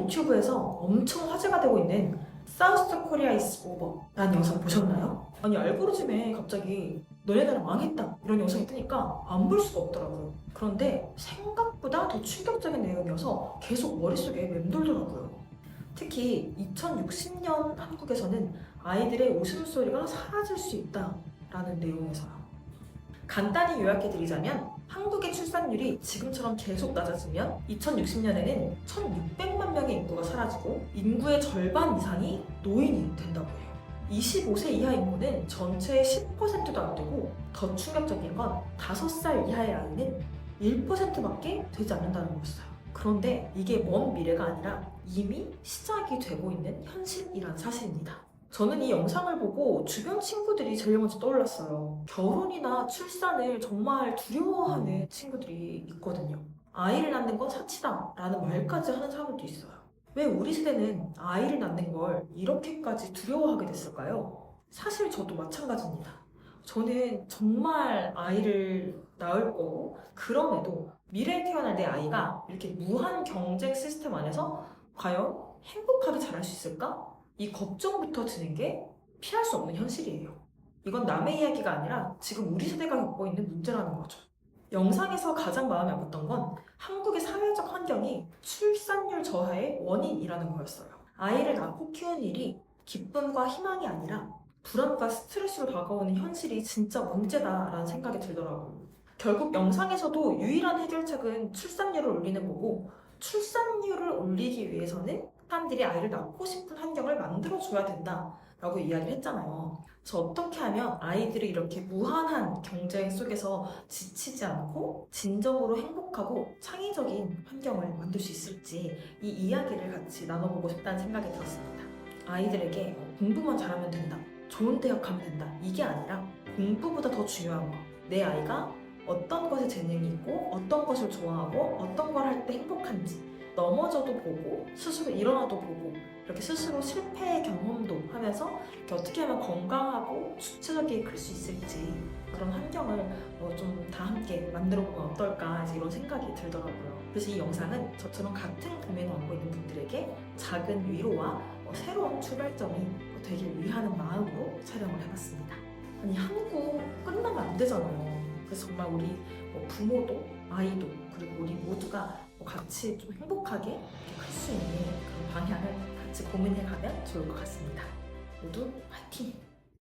유튜브에서 엄청 화제가 되고 있는 사우스 코리아 이스 오버 라는 영상 보셨나요? 아니 알고리즘에 갑자기 너네 나라 망했다 이런 영상이 뜨니까 안 볼 수가 없더라고요. 그런데 생각보다 더 충격적인 내용이어서 계속 머릿속에 맴돌더라고요. 특히 2060년 한국에서는 아이들의 웃음소리가 사라질 수 있다라는 내용에서요. 간단히 요약해드리자면 한국의 출산율이 지금처럼 계속 낮아지면 2060년에는 1,600만 명의 인구가 사라지고 인구의 절반 이상이 노인이 된다고 해요. 25세 이하 인구는 전체의 10%도 안 되고 더 충격적인 건 5살 이하의 아이는 1%밖에 되지 않는다는 거였어요. 그런데 이게 먼 미래가 아니라 이미 시작이 되고 있는 현실이란 사실입니다. 저는 이 영상을 보고 주변 친구들이 제일 먼저 떠올랐어요. 결혼이나 출산을 정말 두려워하는 친구들이 있거든요. 아이를 낳는 건 사치다 라는 말까지 하는 사람들도 있어요. 왜 우리 세대는 아이를 낳는 걸 이렇게까지 두려워하게 됐을까요? 사실 저도 마찬가지입니다. 저는 정말 아이를 낳을 거고, 그럼에도 미래에 태어날 내 아이가 이렇게 무한 경쟁 시스템 안에서 과연 행복하게 자랄 수 있을까? 이 걱정부터 드는 게 피할 수 없는 현실이에요. 이건 남의 이야기가 아니라 지금 우리 세대가 겪고 있는 문제라는 거죠. 영상에서 가장 마음에 아팠던 건 한국의 사회적 환경이 출산율 저하의 원인이라는 거였어요. 아이를 낳고 키우는 일이 기쁨과 희망이 아니라 불안과 스트레스로 다가오는 현실이 진짜 문제다라는 생각이 들더라고요. 결국 영상에서도 유일한 해결책은 출산율을 올리는 거고 출산율을 올리기 위해서는 사람들이 아이를 낳고 싶은 환경을 만들어줘야 된다 라고 이야기를 했잖아요. 그래서 어떻게 하면 아이들이 이렇게 무한한 경쟁 속에서 지치지 않고 진정으로 행복하고 창의적인 환경을 만들 수 있을지 이 이야기를 같이 나눠보고 싶다는 생각이 들었습니다. 아이들에게 공부만 잘하면 된다. 좋은 대학 가면 된다. 이게 아니라 공부보다 더 중요한 거. 내 아이가 어떤 것에 재능이 있고 어떤 것을 좋아하고 어떤 걸 할 때 행복한지 넘어져도 보고 스스로 일어나도 보고 이렇게 스스로 실패의 경험도 하면서 어떻게 하면 건강하고 주체적이게 클수 있을지 그런 환경을 어, 좀다 함께 만들어 보면 어떨까 이런 생각이 들더라고요. 그래서 이 영상은 저처럼 같은 고민을 안고 있는 분들에게 작은 위로와 어, 새로운 출발점이 되길 위하는 마음으로 촬영을 해봤습니다. 아니 한국 끝나면 안 되잖아요. 그래서 정말 우리 뭐 부모도 아이도 그리고 우리 모두가 뭐 같이 좀 행복하게 클수 있는 그런 방향을 같이 고민해 가면 좋을 것 같습니다. 모두 화이팅!